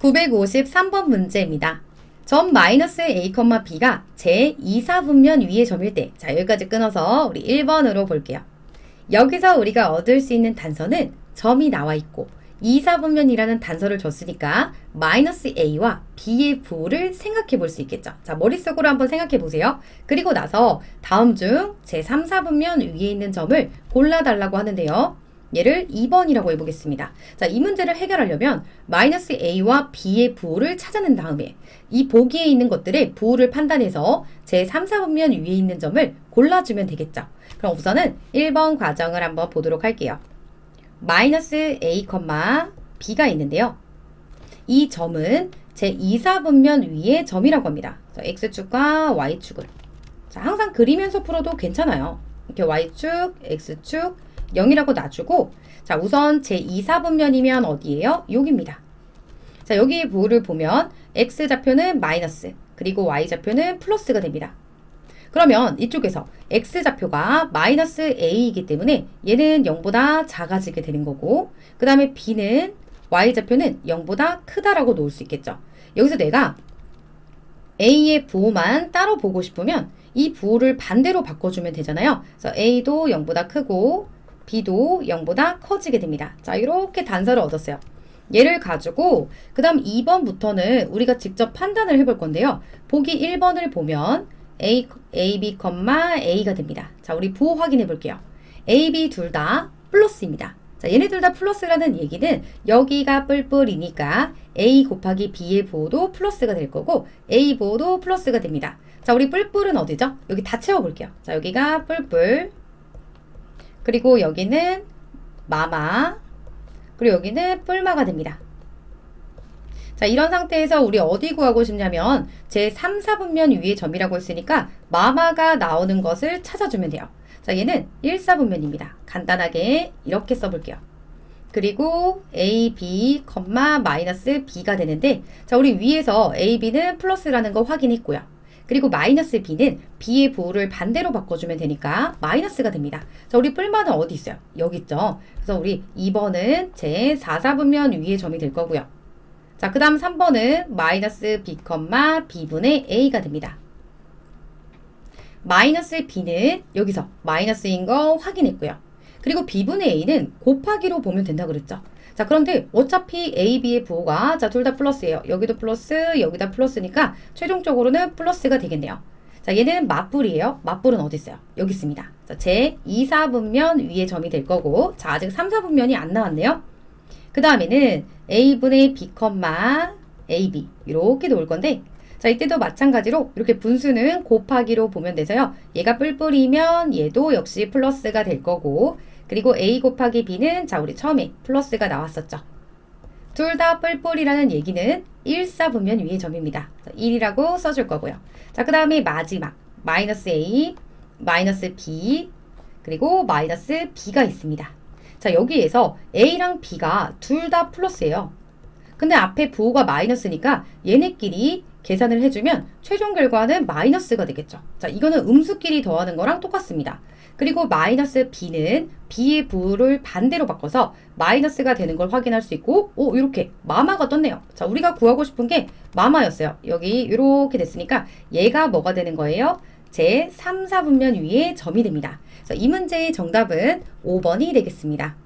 953번 문제입니다. 점 마이너스 a, b가 제 2사분면 위의 점일 때, 자, 여기까지 끊어서 우리 1번으로 볼게요. 여기서 우리가 얻을 수 있는 단서는 점이 나와 있고, 2사분면이라는 단서를 줬으니까 마이너스 a와 b의 부호를 생각해 볼 수 있겠죠. 자, 머릿속으로 한번 생각해 보세요. 그리고 나서 다음 중 제 3, 4분면 위에 있는 점을 골라달라고 하는데요. 얘를 2번이라고 해보겠습니다. 자, 이 문제를 해결하려면 마이너스 a와 b의 부호를 찾아낸 다음에 이 보기에 있는 것들의 부호를 판단해서 제 3, 4분면 위에 있는 점을 골라주면 되겠죠. 그럼 우선은 1번 과정을 한번 보도록 할게요. 마이너스 a, b가 있는데요. 이 점은 제 2, 4분면 위의 점이라고 합니다. 자, x축과 y축을. 자, 항상 그리면서 풀어도 괜찮아요. 이렇게 y축, x축, 0이라고 놔주고 자 우선 제 2, 4분면이면 어디예요? 여기입니다. 자 여기 부호를 보면 x좌표는 마이너스 그리고 y좌표는 플러스가 됩니다. 그러면 이쪽에서 x좌표가 마이너스 a이기 때문에 얘는 0보다 작아지게 되는 거고 그 다음에 b는 y좌표는 0보다 크다라고 놓을 수 있겠죠. 여기서 내가 a의 부호만 따로 보고 싶으면 이 부호를 반대로 바꿔주면 되잖아요. 그래서 a도 0보다 크고 b도 0보다 커지게 됩니다. 자, 이렇게 단서를 얻었어요. 얘를 가지고 그 다음 2번부터는 우리가 직접 판단을 해볼 건데요. 보기 1번을 보면 a, a, b, a가 됩니다. 자, 우리 부호 확인해 볼게요. a, b 둘 다 플러스입니다. 자, 얘네 둘 다 플러스라는 얘기는 여기가 뿔뿔이니까 a 곱하기 b의 부호도 플러스가 될 거고 a 부호도 플러스가 됩니다. 자, 우리 뿔뿔은 어디죠? 여기 다 채워볼게요. 자, 여기가 뿔뿔. 그리고 여기는 마마. 그리고 여기는 뿔마가 됩니다. 자, 이런 상태에서 우리 어디 구하고 싶냐면 제 3, 4분면 위의 점이라고 했으니까 마마가 나오는 것을 찾아주면 돼요. 자, 얘는 1, 4분면입니다. 간단하게 이렇게 써볼게요. 그리고 a, b, 마이너스 b가 되는데 자, 우리 위에서 a, b는 플러스라는 거 확인했고요. 그리고 마이너스 b는 b의 부호를 반대로 바꿔주면 되니까 마이너스가 됩니다. 자, 우리 뿔만은 어디 있어요? 여기 있죠. 그래서 우리 2번은 제 4, 4분면 위의 점이 될 거고요. 자, 그 다음 3번은 마이너스 b, b분의 a가 됩니다. 마이너스 b는 여기서 마이너스인 거 확인했고요. 그리고 b분의 a는 곱하기로 보면 된다 그랬죠. 자, 그런데 어차피 A, B의 부호가 자, 둘 다 플러스예요. 여기도 플러스, 여기다 플러스니까 최종적으로는 플러스가 되겠네요. 자, 얘는 맞불이에요. 맞불은 어디 있어요? 여기 있습니다. 자, 제 2, 4분면 위에 점이 될 거고 자, 아직 3, 4분면이 안 나왔네요. 그 다음에는 A분의 B, AB 이렇게 놓을 건데 자, 이때도 마찬가지로 이렇게 분수는 곱하기로 보면 돼서요. 얘가 뿔뿔이면 얘도 역시 플러스가 될 거고 그리고 a 곱하기 b는 자 우리 처음에 플러스가 나왔었죠. 둘 다 뿔뿔이라는 얘기는 1, 4분면 위의 점입니다. 1이라고 써줄 거고요. 자, 그 다음에 마지막 마이너스 a, 마이너스 b, 그리고 마이너스 b가 있습니다. 자, 여기에서 a랑 b가 둘 다 플러스예요. 근데 앞에 부호가 마이너스니까 얘네끼리 계산을 해주면 최종 결과는 마이너스가 되겠죠. 자, 이거는 음수끼리 더하는 거랑 똑같습니다. 그리고 마이너스 b는 b의 부를 반대로 바꿔서 마이너스가 되는 걸 확인할 수 있고 오 이렇게 마마가 떴네요. 자 우리가 구하고 싶은 게 마마였어요. 여기 이렇게 됐으니까 얘가 뭐가 되는 거예요? 제 3, 4분면 위에 점이 됩니다. 이 문제의 정답은 5번이 되겠습니다.